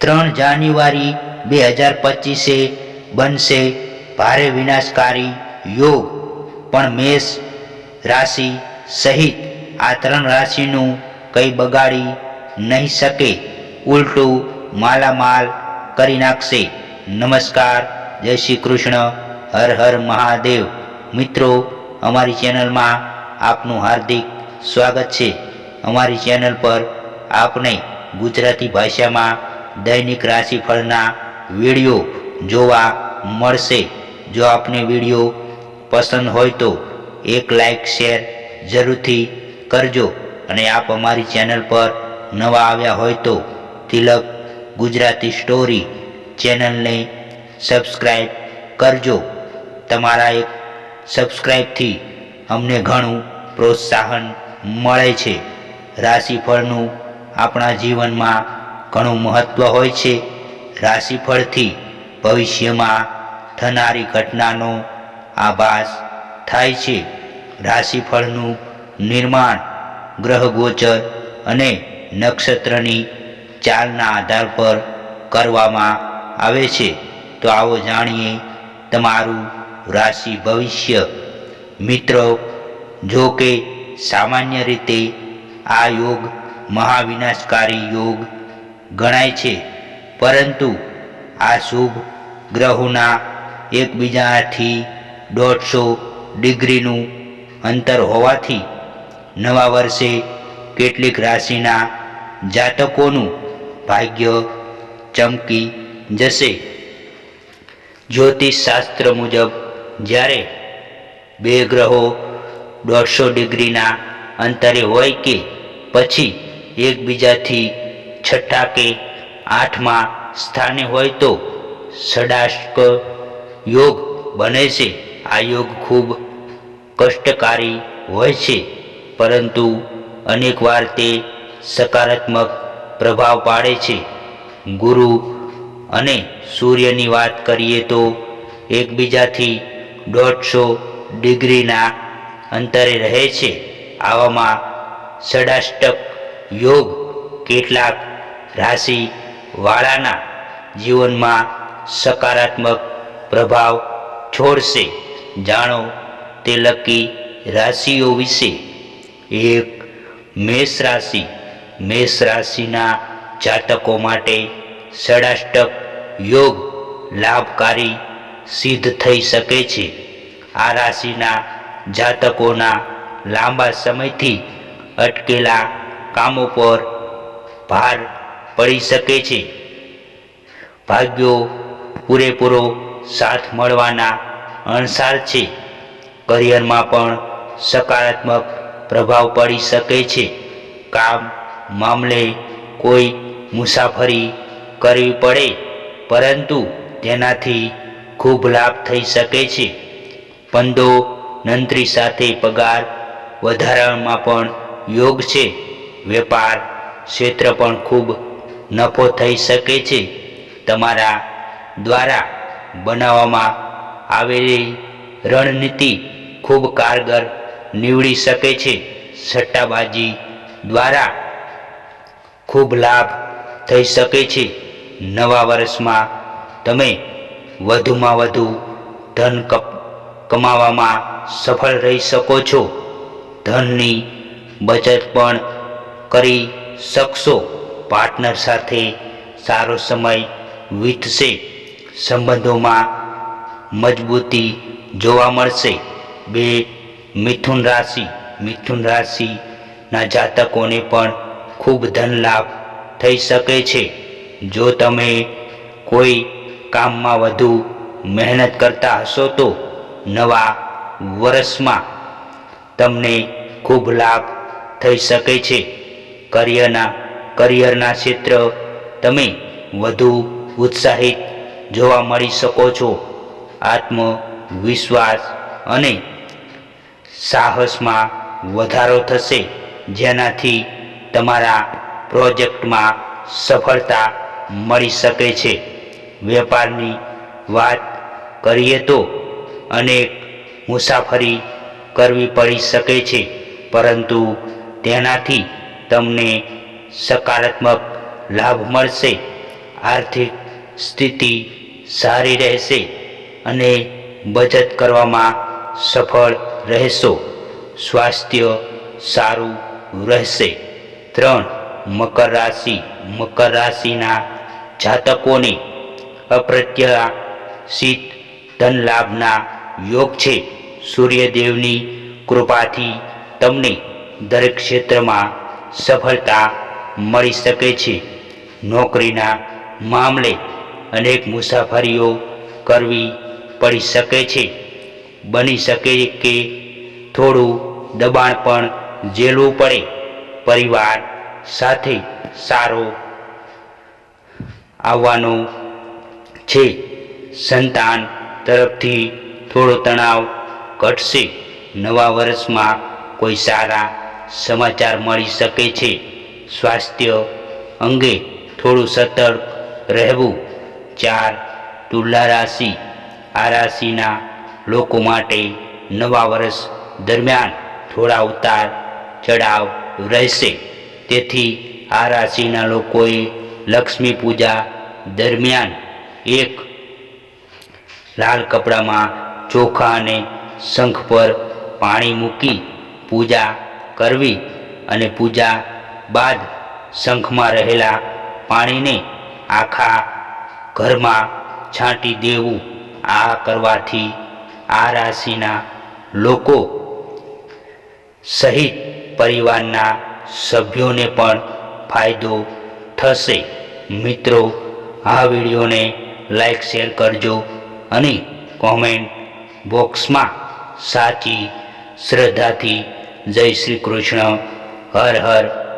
ત્રણ જાન્યુઆરી બે હજાર પચીસે બનશે ભારે વિનાશકારી યોગ. પણ મેષ રાશિ સહિત આ ત્રણ રાશિનું કંઈ બગાડી નહીં શકે. ઉલટું માલામાલ કરી નાખશે. નમસ્કાર, જય શ્રી કૃષ્ણ, હર હર મહાદેવ. મિત્રો, અમારી ચેનલમાં આપનું હાર્દિક સ્વાગત છે. અમારી ચેનલ પર આપને ગુજરાતી ભાષામાં દૈનિક રાશિફળના વીડિયો જોવા મળશે. જો આપને વીડિયો પસંદ હોય તો એક લાઈક, શેર જરૂરથી કરજો. અને આપ અમારી ચેનલ પર નવા આવ્યા હોય તો તિલક ગુજરાતી સ્ટોરી ચેનલને સબસ્ક્રાઈબ કરજો. તમારા એક સબસ્ક્રાઈબથી અમને ઘણું પ્રોત્સાહન મળે છે. રાશિફળનું આપણા જીવનમાં ઘણું મહત્ત્વ હોય છે. રાશિફળથી ભવિષ્યમાં થનારી ઘટનાનો આભાસ થાય છે. રાશિફળનું નિર્માણ ગ્રહ ગોચર અને નક્ષત્રની ચાલના આધાર પર કરવામાં આવે છે. તો આવો જાણીએ તમારું રાશિ ભવિષ્ય. મિત્રો, જો કે સામાન્ય રીતે આ યોગ મહાવિનાશકારી યોગ ગણાય છે. પરંતુ આ શુભ ગ્રહોના એકબીજાથી દોઢસો ડિગ્રીનું અંતર હોવાથી નવા વર્ષે કેટલીક રાશિના જાતકોનું ભાગ્ય ચમકી જશે. જ્યોતિષ શાસ્ત્ર મુજબ જ્યારે બે ગ્રહો દોઢસો ડિગ્રીના અંતરે હોય કે પછી એકબીજાથી છઠ્ઠા કે આઠમા સ્થાને હોય તો સડાષ્ક યોગ બને છે. આ યોગ ખૂબ કષ્ટકારી હોય છે, પરંતુ અનેકવાર તે સકારાત્મક પ્રભાવ પાડે છે. ગુરુ અને સૂર્યની વાત કરીએ તો એકબીજાથી દોઢસો ડિગ્રીના અંતરે રહે છે. આવામાં ષડાષ્ટક યોગ કેટલાક રાશિ વાળાના જીવનમાં સકારાત્મક પ્રભાવ છોડશે. જાણો, તે લકી રાશિઓ વિશે એક મેષ રાશિ, મેષ રાશિના જાતકો માટે ષડાષ્ટક યોગ લાભકારી સિદ્ધ થઈ શકે છે. આ રાશિના જાતકોના લાંબા સમયથી અટકેલા કામો પર ભાર પડી શકે છે. ભાગ્યો પૂરેપૂરો સાથ મળવાના અણસાર છે. કરિયરમાં પણ સકારાત્મક પ્રભાવ પડી શકે છે. કામ, મામલે કોઈ મુસાફરી કરવી પડે, પરંતુ તેનાથી ખૂબ લાભ થઈ શકે છે. પંદો નંત્રી સાથે પગાર વધારવામાં પણ યોગ છે. વેપાર ક્ષેત્ર પણ ખૂબ નફો થઈ શકે છે. તમારા દ્વારા બનાવવામાં આવેલી રણનીતિ ખૂબ કારગર નીવડી શકે છે. સટ્ટાબાજી દ્વારા ખૂબ લાભ થઈ શકે છે. નવા વર્ષમાં તમે વધુમાં વધુ ધન કમાવામાં સફળ રહી શકો છો. ધનની બચત પણ કરી શકશો. પાર્ટનર સાથે સારો સમય વીતશે. સંબંધોમાં મજબૂતી જોવા મળશે. બે, મિથુન રાશિ. મિથુન રાશિના જાતકોને પણ ખૂબ ધન લાભ થઈ શકે છે. જો તમે કોઈ કામમાં વધુ મહેનત કરતા હશો તો નવા વર્ષમાં તમને ખૂબ લાભ થઈ શકે છે. કરિયરના કરિયરના ક્ષેત્ર તમે વધુ ઉત્સાહિત જોવા મળી શકો છો. આત્મવિશ્વાસ અને સાહસમાં વધારો થશે, જેનાથી તમારા પ્રોજેક્ટમાં સફળતા મળી શકે છે. વેપારની વાત કરીએ તો અનેક મુસાફરી કરવી પડી શકે છે, પરંતુ તેનાથી તમને સકારાત્મક લાભ મળશે. આર્થિક સ્થિતિ સારી રહેશે અને બચત કરવામાં સફળ રહેશો. સ્વાસ્થ્ય સારું રહેશે. ત્રણ, મકર રાશિ. મકર રાશિના જાતકોને અપ્રત્યાશિત ધન લાભના યોગ છે. સૂર્યદેવની કૃપાથી તમને દરેક ક્ષેત્રમાં સફળતા મળી શકે છે. નોકરીના મામલે અનેક મુસાફરીઓ કરવી પડી શકે છે. બની શકે કે થોડું દબાણ પણ ઝેલવું પડે. પરિવાર સાથે સારો આવવાનો છે. સંતાન તરફથી થોડો તણાવ ઘટશે. નવા વર્ષમાં કોઈ સારા સમાચાર મળી શકે છે. સ્વાસ્થ્ય અંગે થોડું સતર્ક રહેવું. ચાર, તુલા રાશિ, આ રાશિના લોકો માટે નવા વર્ષ દરમિયાન થોડા ઉતાર ચઢાવ રહેશે. તેથી આ રાશિના લોકોએ લક્ષ્મી પૂજા દરમિયાન એક લાલ કપડામાં ચોખા અને શંખ પર પાણી મૂકી પૂજા કરવી અને પૂજા બાદ શંખમાં રહેલા પાણીને આખા ઘરમાં છાંટી દેવું. આ કરવાથી આ રાશિના લોકો સહિત પરિવારના સભ્યોને પણ ફાયદો થશે. મિત્રો, આ વિડીયોને લાઈક, શેર કરજો અને કોમેન્ટ બોક્સમાં સાચી શ્રદ્ધાથી જય શ્રી કૃષ્ણ. હર હર.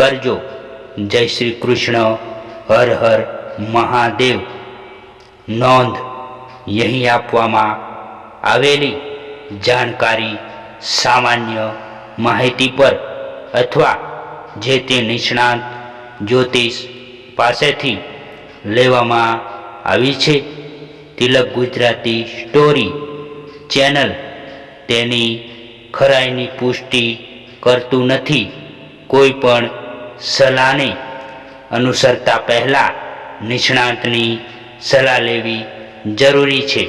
કરજો. જય શ્રી કૃષ્ણ. હર હર મહાદેવ. નોંધ અહીં આપવામાં આવેલી જાણકારી સામાન્ય માહિતી પર અથવા જે તે નિષ્ણાંત જ્યોતિષ પાસેથી લેવામાં આવી છે. તિલક ગુજરાતી સ્ટોરી ચેનલ તેની ખરાઈની પુષ્ટિ કરતું નથી. કોઈ પણ સલાહને અનુસરતા પહેલાં નિષ્ણાંતની સલાહ લેવી જરૂરી છે.